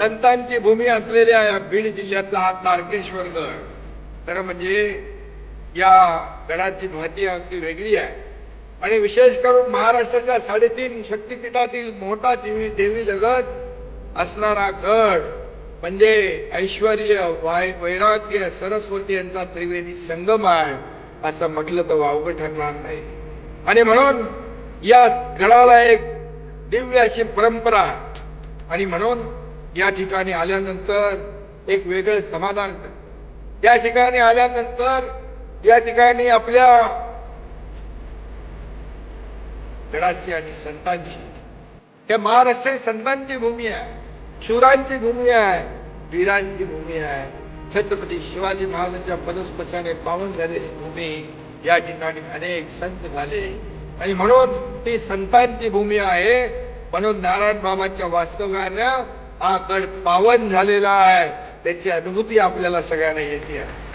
संतांची भूमी असलेल्या या बीड जिल्ह्यातला हा तारकेश्वर गड तर म्हणजे या गडाची महती अगदी वेगळी आहे. आणि विशेष करून महाराष्ट्राच्या साडेतीन शक्तिपीठातील मोठा देवी देवी जगत असणारा गड म्हणजे ऐश्वर वाय वैराग्य सरस्वती यांचा त्रिवेणी संगम आहे असं म्हटलं तर वावगं ठरणार नाही. आणि म्हणून या गडाला एक दिव्य अशी परंपरा आणि म्हणून या ठिकाणी आल्यानंतर एक वेगळं समाधान त्या ठिकाणी आल्यानंतर या ठिकाणी आपल्या गडाची आणि संतांची हे महाराष्ट्र संतांची भूमी आहे शूरांची भूमी आहे वीरांची भूमी आहे. छत्रपती शिवाजी महाराजांच्या पदस्पर्शाने पावन झालेली भूमी या ठिकाणी अनेक संत झाले. आणि म्हणून ती संतांची भूमी आहे. म्हणून नारायण बाबांच्या वास्तव्यानं हा पावन झालेला आहे. त्याची अनुभूती आपल्याला सगळ्यांना येते आहे.